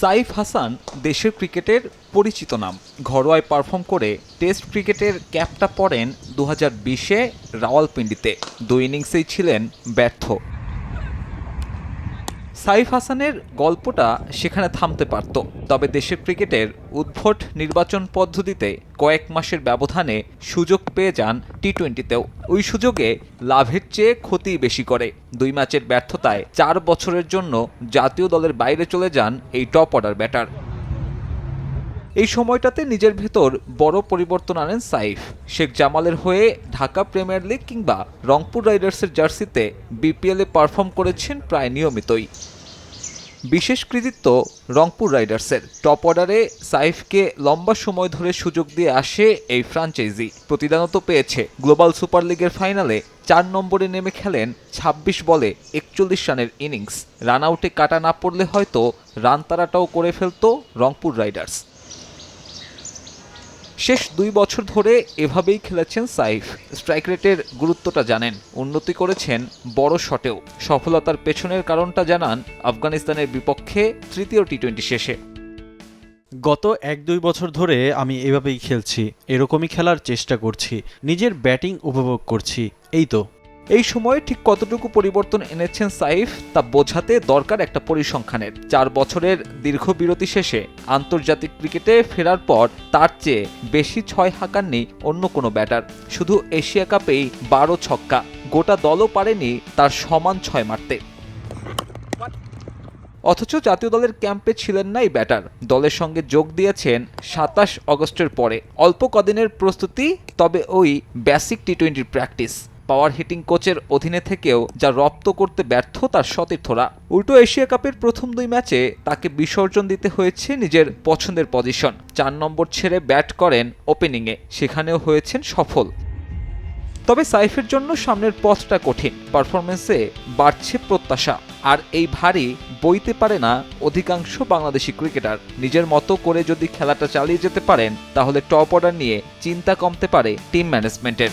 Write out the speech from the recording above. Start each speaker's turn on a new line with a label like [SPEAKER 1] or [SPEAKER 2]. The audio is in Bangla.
[SPEAKER 1] সাইফ হাসান দেশের ক্রিকেটের পরিচিত নাম। ঘরোয়ায় পারফর্ম করে টেস্ট ক্রিকেটের ক্যাপটা পড়েন দু হাজার বিশে রাওয়ালপিন্ডিতে। দুই ইনিংসেই ছিলেন ব্যর্থ। সাইফ হাসানের গল্পটা সেখানে থামতে পারত, তবে দেশের ক্রিকেটের উদ্ভট নির্বাচন পদ্ধতিতে কয়েক মাসের ব্যবধানে সুযোগ পেয়ে যান টি টোয়েন্টিতেও ওই সুযোগে লাভের চেয়ে ক্ষতি বেশি করে। দুই ম্যাচের ব্যর্থতায় চার বছরের জন্য জাতীয় দলের বাইরে চলে যান এই টপ অর্ডার ব্যাটার। এই সময়টাতে নিজের ভেতর বড় পরিবর্তন আনেন সাইফ। শেখ জামালের হয়ে ঢাকা প্রিমিয়ার লিগ কিংবা রংপুর রাইডার্সের জার্সিতে বিপিএলে পারফর্ম করেছেন প্রায় নিয়মিতই। বিশেষ কৃতিত্ব রংপুর রাইডার্সের। টপ অর্ডারে সাইফকে লম্বা সময় ধরে সুযোগ দিয়ে আসে এই ফ্রাঞ্চাইজি। প্রতিদানত পেয়েছে। গ্লোবাল সুপার লিগের ফাইনালে চার নম্বরে নেমে খেলেন ২৬ বলে একচল্লিশ রানের ইনিংস। রান আউটে কাটা না পড়লে হয়তো রান তারাটাও করে ফেলত রংপুর রাইডার্স। শেষ দুই বছর ধরে এভাবেই খেলেছেন সাইফ। স্ট্রাইক রেটের গুরুত্বটা জানেন। উন্নতি করেছেন বড় শটেও। সফলতার পেছনের কারণটা জানান আফগানিস্তানের বিপক্ষে তৃতীয় টি টোয়েন্টি শেষে।
[SPEAKER 2] গত এক দুই বছর ধরে আমি এভাবেই খেলছি। এরকমই খেলার চেষ্টা করছি। নিজের ব্যাটিং উপভোগ করছি। এই তো।
[SPEAKER 1] এই সময়ে ঠিক কতটুকু পরিবর্তন এনেছেন সাইফ তা বোঝাতে দরকার একটা পরিসংখ্যানের। চার বছরের দীর্ঘ বিরতি শেষে আন্তর্জাতিক ক্রিকেটে ফেরার পর তার চেয়ে বেশি ছয় হাঁকাননি অন্য কোনো ব্যাটার। শুধু এশিয়া কাপেই বারো ছক্কা, গোটা দলও পারেনি তার সমান ছয় মারতে। অথচ জাতীয় দলের ক্যাম্পে ছিলেন নাই ব্যাটার। দলের সঙ্গে যোগ দিয়েছেন সাতাশ অগস্টের পরে। অল্প কদিনের প্রস্তুতি, তবে ওই বেসিক টি টোয়েন্টির প্র্যাকটিস পাওয়ার হিটিং কোচের অধীনে থেকেও যা রপ্ত করতে ব্যর্থ তার সতীর্থরা। উল্টো এশিয়া কাপের প্রথম দুই ম্যাচে তাকে বিসর্জন দিতে হয়েছে নিজের পছন্দের পজিশন। চার নম্বর ছেড়ে ব্যাট করেন ওপেনিংয়ে, সেখানেও হয়েছেন সফল। তবে সাইফের জন্য সামনের পথটা কঠিন পারফরমেন্সে বাড়ছে প্রত্যাশা। আর এই ভারী বইতে পারে না অধিকাংশ বাংলাদেশি ক্রিকেটার। নিজের মতো করে যদি খেলাটা চালিয়ে যেতে পারেন, তাহলে টপ অর্ডার নিয়ে চিন্তা কমতে পারে টিম ম্যানেজমেন্টের।